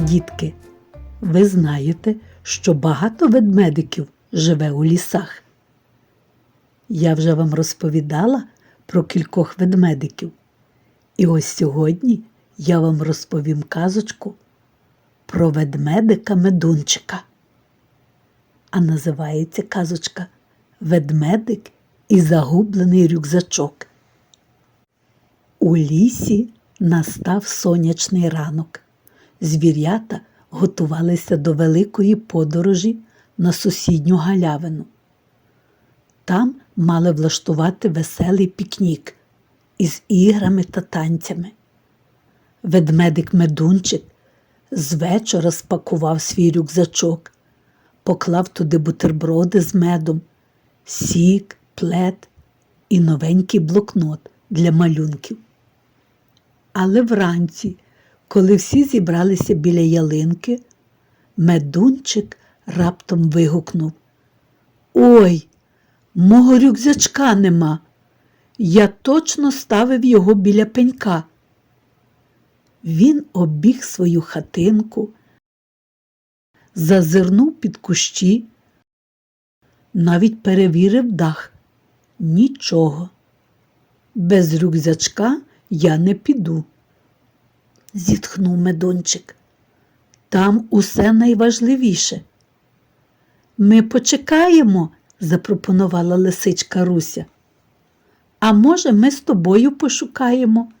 Дітки, ви знаєте, що багато ведмедиків живе у лісах. Я вже вам розповідала про кількох ведмедиків. І ось сьогодні я вам розповім казочку про ведмедика медунчика. А називається казочка Ведмедик і загублений рюкзачок. У лісі настав сонячний ранок. Звірята готувалися до великої подорожі на сусідню галявину. Там мали влаштувати веселий пікнік із іграми та танцями. Ведмедик Медунчик з вечора спакував свій рюкзачок, поклав туди бутерброди з медом, сік, плед і новенький блокнот для малюнків. Але вранці, коли всі зібралися біля ялинки, медунчик раптом вигукнув Ой, мого рюкзачка нема. Я точно ставив його біля пенька. Він обіг свою хатинку, зазирнув під кущі, навіть перевірив дах. Нічого. Без рюкзачка я не піду. Зітхнув медончик. Там усе найважливіше. Ми почекаємо, запропонувала лисичка Руся. А може, ми з тобою пошукаємо,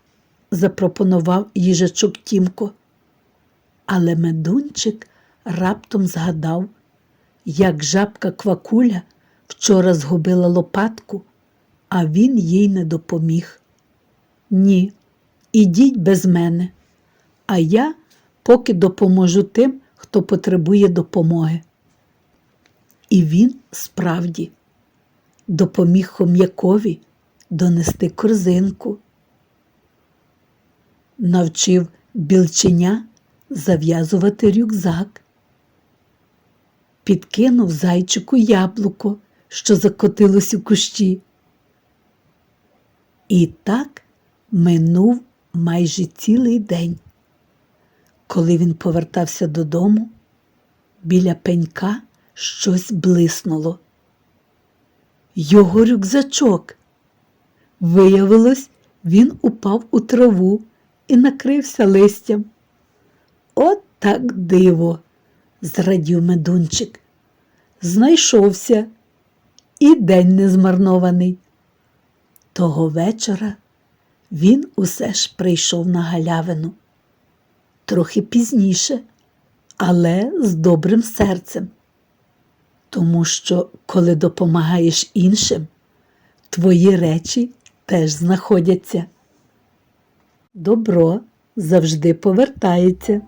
запропонував їжачок Тімко. Але медунчик раптом згадав, як жабка квакуля вчора згубила лопатку, а він їй не допоміг. Ні, ідіть без мене, а я поки допоможу тим, хто потребує допомоги. І він справді допоміг хом'якові донести корзинку, навчив білченя зав'язувати рюкзак, підкинув зайчику яблуко, що закотилось у кущі. І так минув майже цілий день. Коли він повертався додому, біля пенька щось блиснуло. Його рюкзачок. Виявилось, він упав у траву і накрився листям. От так диво, зрадів медунчик. Знайшовся і день не змарнований. Того вечора він усе ж прийшов на галявину. Трохи пізніше, але з добрим серцем. Тому що, коли допомагаєш іншим, твої речі теж знаходяться. Добро завжди повертається.